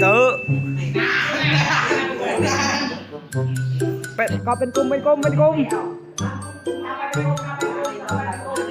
trật tự bên, có bên cung bên cung bên cung.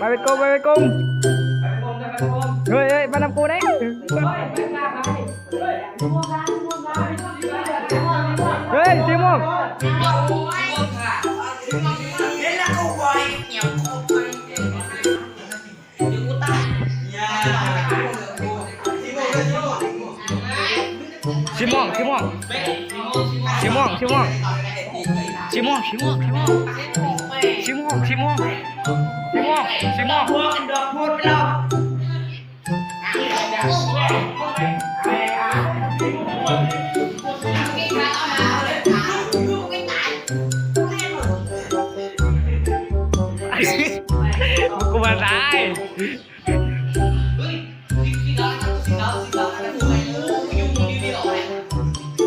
Bài bên cung bài bên cung. Người ơi ba năm cô đấy. Rồi Timon สีม่วงสีม่วงสีม่วงสีม่วงสีม่วงสีม่วงสีม่วงสีม่วงสีม่วงสีม่วงกูมาตาย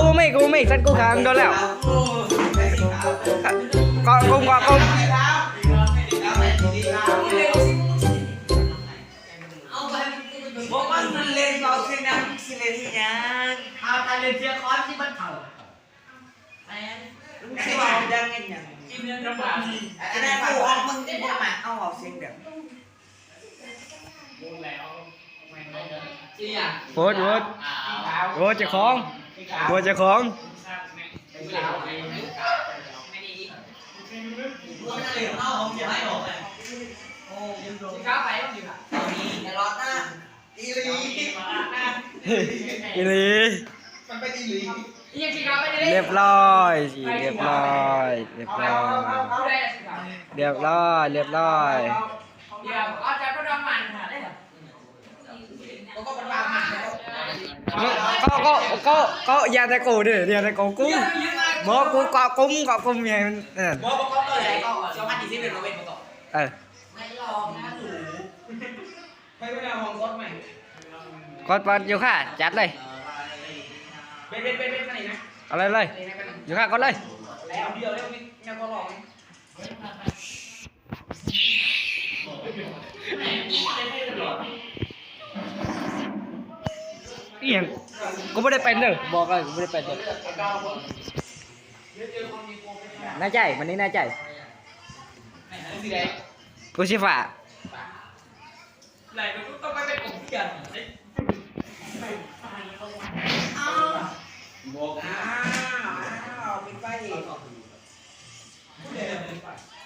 กูไม่กูไม่ฉันกูขังโดนแล้วก็กูก็กูบอกว่ามันเล่นเราคือนักสิเล่นยังเอาการเล่นเทียคอนที่มันเผาไปลูกสิว่าดังเงี้ยยักินอะป๋นกูออกมึงที่มาเอาออกเสียงเดี๋ยวโพสต์โพสโพสจะคของ Bố nó liền nó không chịu hay đổ này Ồ, cái lọt á Đi đi อีลีเรียบร้อยสิเรียบร้อยเรียบร้อยเรียบร้อยเรียบร้อย có có có có gia tay cổ để gia tay cổ cung bố cũng có cung có cung nhà bố có có lời con ở trong mắt thì xin được nó bên một tổ ờ mày lòm nó đủ mày bên nào hoàng cốt mày cốt bên vô khả chát đây bên bên bên bên cái này nè ở đây đây vô khả con đây lấy điều đấy nhà con lòm Thank you. อียงกูไม่ได้เป็นเด้อบอกเลยกูไม่ได้เป็นเด้อน่าใจวันนี้น่าใจ Cái gì đấy กูชิฝ่า Này nó cũng tao quay bên cổng tiền Đấy Một À À Mình quay gì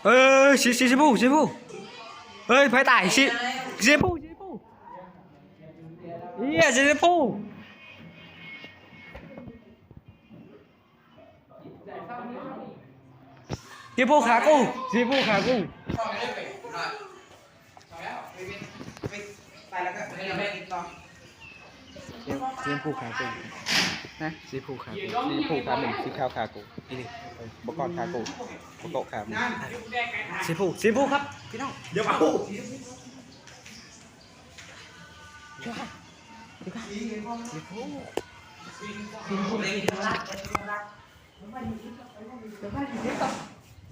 เอ้ยชิชิชิบูชิบูเฮ้ยไฟตายชิชิบูชิบูเฮียชิชิบู ซีฟูขากุ้งซีฟูขากุ้งซีผู้ขากุ้งนะซีผู้ขากุ้งซีผู้ขาหนึ่งซีข้าวขากุ้งอีนี่บกอดขากุ้งบกอดขาหนึ่งซีฟูซีฟูครับพี่น้องเดี๋ยวเอาซีฟูซีฟู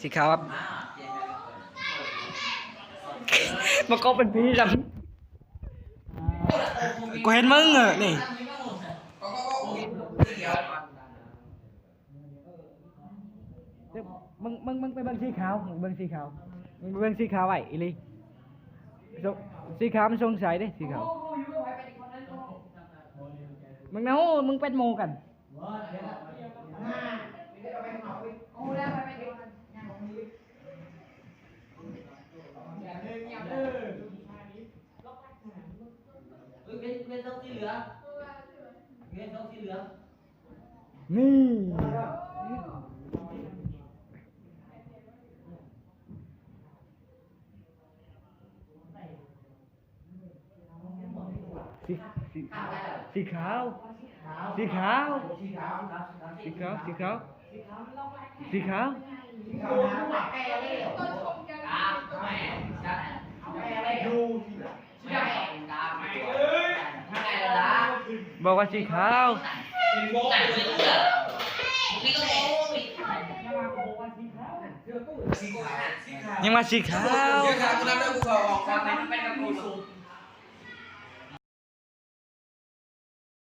สีขาวครับมันก็เป็นพี่จำกูเห็นมึงอะนี่มึงมึงมึงไปเบิ่งสีขาวมึงเบิ่งสีขาวมึงไปเบิ่งสีขาวไว้อีหลีสงสีขาวมันสงสัยเด้สีขาวมึงเนามึงเป็นโมกัน นี่สีสีสีขาว สีขาว สีขาว สีขาว สีขาว สีขาวบอกว่าสีขาวยั บอกว่าสีขาวยังมาสีขาว